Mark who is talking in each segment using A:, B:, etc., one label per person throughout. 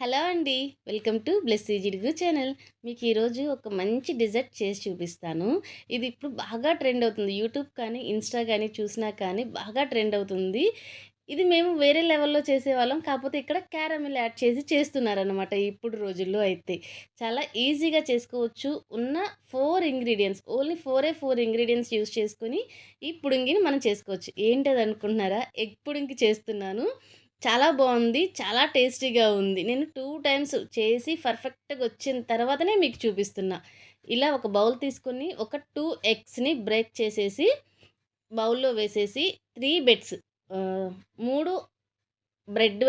A: Hello అండి. Welcome to bless జిడుగు channel. మీకు ఈరోజు ఒక మంచి డిజర్ట్ చేసి చూపిస్తాను. ఇది ఇప్పుడు బాగా ట్రెండ్ అవుతుంది. యూట్యూబ్ కానీ ఇన్స్టా కానీ చూసినా కానీ బాగా ట్రెండ్ అవుతుంది. ఇది మేము వేరే లెవెల్లో చేసేవాళ్ళం. కాకపోతే ఇక్కడ క్యారమిల్ యాడ్ చేసి చేస్తున్నారనమాట ఇప్పుడు రోజుల్లో అయితే. చాలా ఈజీగా చేసుకోవచ్చు. ఉన్న ఫోర్ ఇంగ్రీడియంట్స్ ఓన్లీ ఫోరే ఫోర్ ఇంగ్రీడియంట్స్ యూస్ చేసుకొని ఈ పుడింగిని మనం చేసుకోవచ్చు. ఏంటది అనుకుంటున్నారా? ఎగ్ పుడింగి చేస్తున్నాను. చాలా బాగుంది. చాలా టేస్టీగా ఉంది. నేను టూ టైమ్స్ చేసి పర్ఫెక్ట్గా వచ్చిన తర్వాతనే మీకు చూపిస్తున్నా. ఇలా ఒక బౌల్ తీసుకొని ఒక టూ ఎగ్స్ని బ్రేక్ చేసేసి బౌల్లో వేసేసి త్రీ బెడ్స్ మూడు బ్రెడ్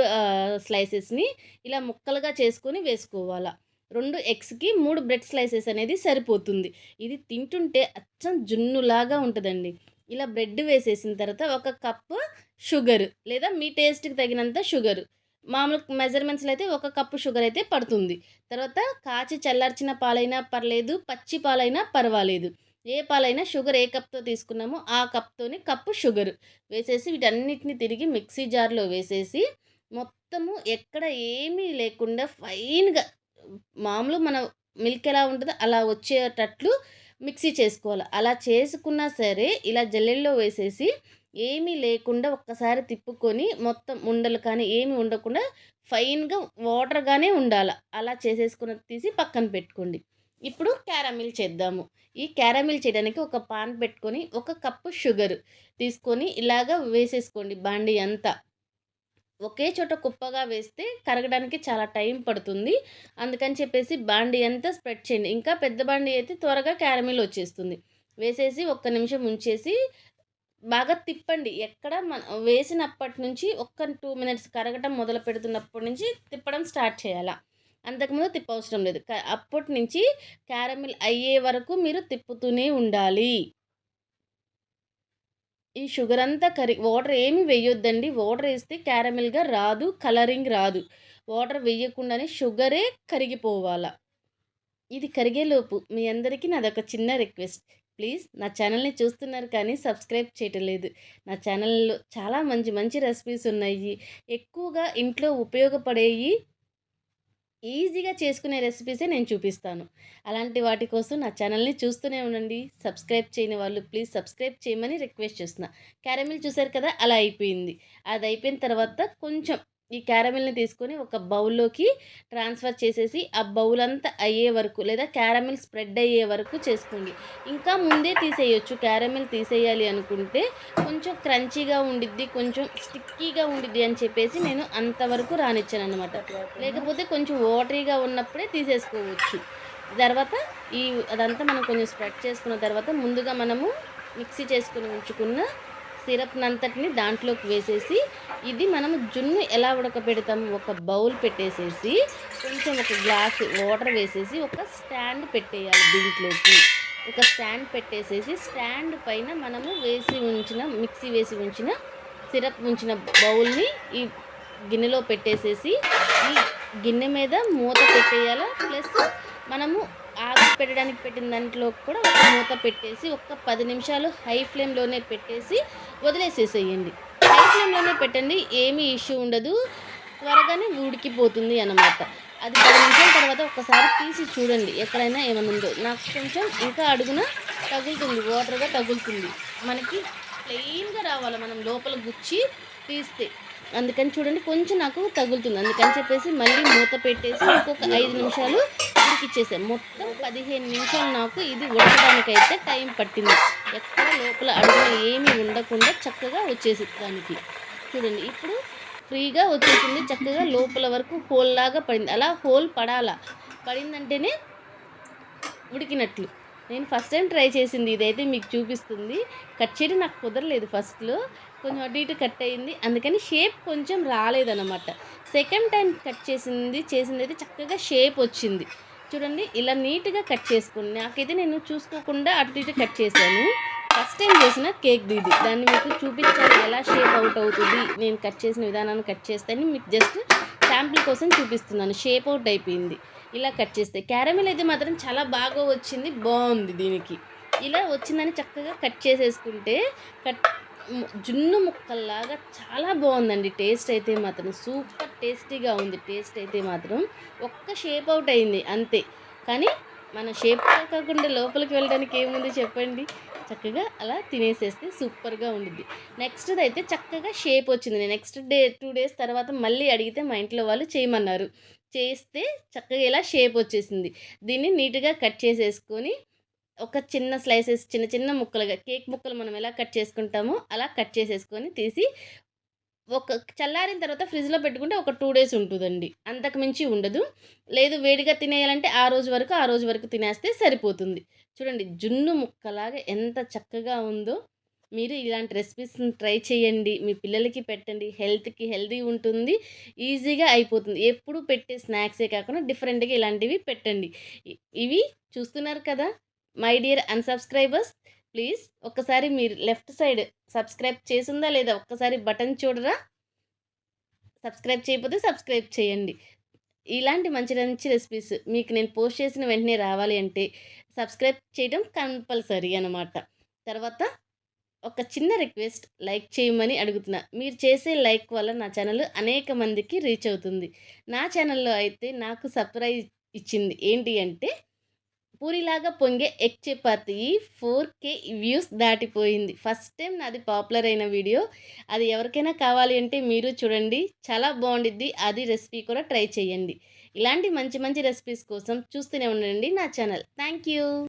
A: స్లైసెస్ని ఇలా ముక్కలుగా చేసుకొని వేసుకోవాలా. రెండు ఎగ్స్కి మూడు బ్రెడ్ స్లైసెస్ అనేది సరిపోతుంది. ఇది తింటుంటే అచ్చం జున్నులాగా ఉంటుందండి. ఇలా బ్రెడ్ వేసేసిన తర్వాత ఒక కప్పు షుగర్ లేదా మీ టేస్ట్కి తగినంత షుగర్. మామూలు మెజర్మెంట్స్లో అయితే ఒక కప్పు షుగర్ అయితే పడుతుంది. తర్వాత కాచి చల్లార్చిన పాలైనా పర్లేదు పచ్చి పాలైనా పర్వాలేదు. ఏ పాలైనా షుగర్ ఏ కప్తో తీసుకున్నామో ఆ కప్తోని కప్పు షుగర్. వేసేసి వీటన్నిటిని తిరిగి మిక్సీ జార్లో వేసేసి మొత్తము ఎక్కడ ఏమీ లేకుండా ఫైన్గా మామూలు మన మిల్క్ ఎలా ఉంటుందో అలా వచ్చేటట్లు మిక్సీ చేసుకోవాలి. అలా చేసుకున్నా సరే ఇలా జల్లెల్లో వేసేసి ఏమీ లేకుండా ఒక్కసారి తిప్పుకొని మొత్తం ఉండలు కానీ ఏమి ఉండకుండా ఫైన్గా వాటర్గానే ఉండాలి. అలా చేసేసుకున్న తీసి పక్కన పెట్టుకోండి. ఇప్పుడు క్యారమిల్ చేద్దాము. ఈ క్యారమిల్ చేయడానికి ఒక పాన్ పెట్టుకొని ఒక కప్పు షుగర్ తీసుకొని ఇలాగ వేసేసుకోండి బాండి అంతా. ఒకే చోట కుప్పగా వేస్తే కరగడానికి చాలా టైం పడుతుంది. అందుకని చెప్పేసి బాండి అంతా స్ప్రెడ్ చేయండి. ఇంకా పెద్ద బాండి అయితే త్వరగా క్యారమిల్ వచ్చేస్తుంది. వేసేసి ఒక్క నిమిషం ఉంచేసి బాగా తిప్పండి. ఎక్కడ మన వేసినప్పటి నుంచి ఒక్క టూ మినిట్స్ కరగటం మొదలు పెడుతున్నప్పటి నుంచి తిప్పడం స్టార్ట్ చేయాలా? అంతకుముందు తిప్పవసరం లేదు. అప్పటి నుంచి క్యారమిల్ అయ్యే వరకు మీరు తిప్పుతూనే ఉండాలి. ఈ షుగర్ అంతా కరి వాటర్ ఏమి వేయొద్దండి. వాటర్ వేస్తే క్యారమిల్గా రాదు కలరింగ్ రాదు. వాటర్ వేయకుండానే షుగరే కరిగిపోవాలా. ఇది కరిగేలోపు మీ అందరికీ నాదొక చిన్న రిక్వెస్ట్. ప్లీజ్ నా ఛానల్ని చూస్తున్నారు కానీ సబ్స్క్రైబ్ చేయటం లేదు. నా ఛానల్లో చాలా మంచి మంచి రెసిపీస్ ఉన్నాయి. ఎక్కువగా ఇంట్లో ఉపయోగపడేవి ఈజీగా చేసుకునే రెసిపీసే నేను చూపిస్తాను. అలాంటి వాటి కోసం నా ఛానల్ని చూస్తూనే ఉండండి. సబ్స్క్రైబ్ చేయని వాళ్ళు ప్లీజ్ సబ్స్క్రైబ్ చేయమని రిక్వెస్ట్ చేస్తున్నా. క్యారమిల్ చూసారు కదా అలా అయిపోయింది. అది అయిపోయిన తర్వాత కొంచెం ఈ క్యారమిల్ని తీసుకొని ఒక బౌల్లోకి ట్రాన్స్ఫర్ చేసేసి ఆ బౌల్ అంతా అయ్యే వరకు లేదా క్యారమిల్ స్ప్రెడ్ అయ్యే వరకు చేసుకోండి. ఇంకా ముందే తీసేయొచ్చు. క్యారమిల్ తీసేయాలి అనుకుంటే కొంచెం క్రంచీగా ఉండిద్ది కొంచెం స్టిక్కీగా ఉండిద్ది అని చెప్పేసి నేను అంతవరకు రానిచ్చాను అనమాట లేకపోతే కొంచెం వాటరీగా ఉన్నప్పుడే తీసేసుకోవచ్చు. తర్వాత ఈ అదంతా మనం కొంచెం స్ప్రెడ్ చేసుకున్న తర్వాత ముందుగా మనము మిక్సీ చేసుకుని ఉంచుకున్న సిరప్నంతటిని దాంట్లోకి వేసేసి ఇది మనము జున్ను ఎలా ఉడకబెడతాము? ఒక బౌల్ పెట్టేసేసి కొంచెం ఒక గ్లాస్ వాటర్ వేసేసి ఒక స్టాండ్ పెట్టేయాలి దీంట్లోకి. ఒక స్టాండ్ పెట్టేసేసి స్టాండ్ పైన మనము వేసి ఉంచిన మిక్సీ వేసి ఉంచిన సిరప్ ఉంచిన బౌల్ని ఈ గిన్నెలో పెట్టేసేసి ఈ గిన్నె మీద మూత పెట్టేయాలి? ప్లస్ మనము పెట్టడానికి పెట్టిన దాంట్లో కూడా ఒక మూత పెట్టేసి ఒక పది నిమిషాలు హై ఫ్లేమ్లోనే పెట్టేసి వదిలేసేసేయండి. హై ఫ్లేమ్లోనే పెట్టండి ఏమీ ఇష్యూ ఉండదు. త్వరగానే ఉడికిపోతుంది అన్నమాట. అది పది నిమిషాల తర్వాత ఒకసారి తీసి చూడండి ఎక్కడైనా ఏమనుందో ఉందో. నాకు కొంచెం ఇంకా అడుగున తగులుతుంది వాటర్గా తగులుతుంది. మనకి ప్లెయిన్గా రావాలి మనం లోపల గుచ్చి తీస్తే. అందుకని చూడండి కొంచెం నాకు తగులుతుంది. అందుకని చెప్పేసి మళ్ళీ మూత పెట్టేసి ఇంకొక ఐదు నిమిషాలు ఇచ్చేసాను మొత్తం పదిహేను నిమిషాలు నాకు ఇది ఉడకడానికి అయితే టైం పట్టింది. ఎక్కడ లోపల అడుగున ఏమీ ఉండకుండా చక్కగా వచ్చేసి దానికి. చూడండి ఇప్పుడు ఫ్రీగా వచ్చేసింది. చక్కగా లోపల వరకు హోల్ లాగా పడింది. అలా హోల్ పడాలా? పడిందంటేనే ఉడికినట్లు. నేను ఫస్ట్ టైం ట్రై చేసింది ఇదైతే మీకు చూపిస్తుంది. కట్ చేయడం నాకు కుదరలేదు ఫస్ట్లో. కొంచెం అటు ఇటు కట్ అయింది. అందుకని షేప్ కొంచెం రాలేదన్నమాట. సెకండ్ టైం కట్ చేసింది చేసింది అయితే చక్కగా షేప్ వచ్చింది. చూడండి ఇలా నీట్గా కట్ చేసుకుని నాకైతే నేను చూసుకోకుండా అటు ఇటు కట్ చేశాను. ఫస్ట్ టైం చేసిన కేక్ దీది దాన్ని మీకు చూపించాలి ఎలా షేప్ అవుట్ అవుతుంది. నేను కట్ చేసిన విధానాన్ని కట్ చేస్తాను. మీకు జస్ట్ శాంపుల్ కోసం చూపిస్తున్నాను. షేప్ అవుట్ అయిపోయింది. ఇలా కట్ చేస్తే క్యారమిల్ అయితే మాత్రం చాలా బాగా వచ్చింది. బాగుంది దీనికి. ఇలా వచ్చిందని చక్కగా కట్ చేసేసుకుంటే కట్ జున్ను ముక్కల్లాగా చాలా బాగుందండి. టేస్ట్ అయితే మాత్రం సూపర్ టేస్టీగా ఉంది. టేస్ట్ అయితే మాత్రం ఒక్క షేప్ అవుట్ అయింది అంతే. కానీ మన షేప్ కాకుండా లోపలికి వెళ్ళడానికి ఏముంది చెప్పండి? చక్కగా అలా తినేసేస్తే సూపర్గా ఉండిద్ది. నెక్స్ట్ది అయితే చక్కగా షేప్ వచ్చింది నెక్స్ట్ డే టూ డేస్ తర్వాత మళ్ళీ అడిగితే మా ఇంట్లో వాళ్ళు చేయమన్నారు. చేస్తే చక్కగా ఇలా షేప్ వచ్చేసింది. దీన్ని నీట్గా కట్ చేసేసుకొని ఒక చిన్న స్లైసెస్ చిన్న చిన్న ముక్కలుగా కేక్ ముక్కలు మనం ఎలా కట్ చేసుకుంటామో అలా కట్ చేసేసుకొని తీసి ఒక చల్లారిన తర్వాత ఫ్రిడ్జ్లో పెట్టుకుంటే ఒక టూ డేస్ ఉంటుందండి. అంతకు మించి ఉండదు. లేదు వేడిగా తినేయాలంటే ఆ రోజు వరకు ఆ రోజు వరకు తినేస్తే సరిపోతుంది. చూడండి జున్ను ముక్కలాగా ఎంత చక్కగా ఉందో. మీరు ఇలాంటి రెసిపీస్ని ట్రై చేయండి. మీ పిల్లలకి పెట్టండి. హెల్త్కి హెల్దీ ఉంటుంది. ఈజీగా అయిపోతుంది. ఎప్పుడు పెట్టే స్నాక్సే కాకుండా డిఫరెంట్గా ఇలాంటివి పెట్టండి. ఇవి చూస్తున్నారు కదా? మై డియర్ అన్సబ్స్క్రైబర్స్ ప్లీజ్ ఒక్కసారి మీరు లెఫ్ట్ సైడ్ సబ్స్క్రైబ్ చేసిందా లేదా ఒక్కసారి బటన్ చూడరా? సబ్స్క్రైబ్ చేయకపోతే సబ్స్క్రైబ్ చేయండి. ఇలాంటి మంచి మంచి రెసిపీస్ మీకు నేను పోస్ట్ చేసిన వెంటనే రావాలి అంటే సబ్స్క్రైబ్ చేయడం కంపల్సరీ అనమాట తర్వాత ఒక చిన్న రిక్వెస్ట్ లైక్ చేయమని అడుగుతున్నా. మీరు చేసే లైక్ వల్ల నా ఛానల్ అనేక మందికి రీచ్ అవుతుంది. నా ఛానల్లో అయితే నాకు సర్ప్రైజ్ ఇచ్చింది ఏంటి అంటే పూరిలాగా పొంగే egg chapati four K views దాటిపోయింది. ఫస్ట్ టైం నాది పాపులర్ అయిన వీడియో. అది ఎవరికైనా కావాలి అంటే మీరు చూడండి. చాలా బాగుండిద్ది. అది రెసిపీ కూడా ట్రై చేయండి. ఇలాంటి మంచి మంచి రెసిపీస్ కోసం చూస్తూనే ఉండండి నా ఛానల్. Thank you